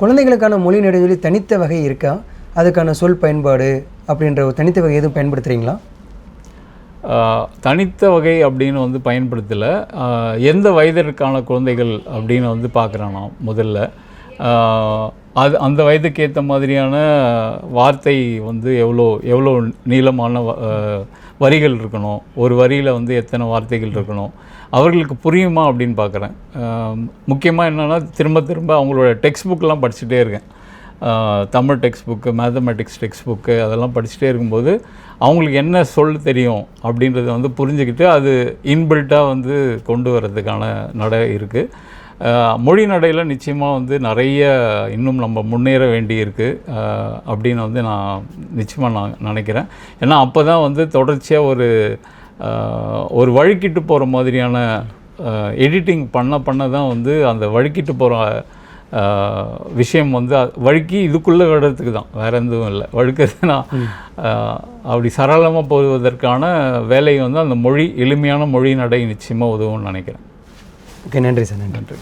குழந்தைகளுக்கான மொழி நடைவெளி தனித்த வகை இருக்கா? அதுக்கான சொல் பயன்பாடு அப்படின்ற ஒரு தனித்த வகை எதுவும் பயன்படுத்துகிறீங்களா தனித்த வகை அப்படின்னு வந்து பயன்படுத்தலை. எந்த வயதிற்கான குழந்தைகள் அப்படின்னு வந்து பார்க்குறேன் நான் முதல்ல. அது அந்த வயதுக்கு ஏற்ற மாதிரியான வார்த்தை வந்து எவ்வளோ எவ்வளோ நீளமான வ- வரிகள் இருக்கணும்? ஒரு வரியில் வந்து எத்தனை வார்த்தைகள் இருக்கணும்? அவர்களுக்கு புரியுமா அப்படின்னு பார்க்குறேன் முக்கியமாக என்னென்னா திரும்ப திரும்ப அவங்களோட டெக்ஸ்ட் புக்கெலாம் படிச்சுட்டே இருக்கேன். Tamil text book mathematics text book அதெல்லாம் படிச்சுட்டே இருக்கும்போது அவங்களுக்கு என்ன சொல் தெரியும் அப்படின்றத வந்து புரிஞ்சுக்கிட்டு அது இன்பில்ட்டாக வந்து கொண்டு வர்றதுக்கான நடை இருக்குது மொழி நடையில் நிச்சயமாக வந்து நிறைய இன்னும் நம்ம முன்னேற வேண்டி இருக்குது அப்படின்னு வந்து நான் நிச்சயமாக நான் நினைக்கிறேன். ஏன்னா அப்போ தான் வந்து தொடர்ச்சியாக ஒரு ஒரு வழுக்கிட்டு போகிற மாதிரியான எடிட்டிங் பண்ண பண்ண தான் வந்து அந்த வழுக்கிட்டு போகிற விஷயம் வந்து வழுக்கி இதுக்குள்ளே விடுறதுக்கு தான். வேற எதுவும் இல்லை. வழுக்கிறது நான் ஆஹ் அப்படி சரளமாக போவதற்கான வேலை வந்து அந்த மொழி எளிமையான மொழி நடை நிச்சயமாக உதவும்னு நினைக்கிறேன். ஓகே நன்றி சார் நன்றி.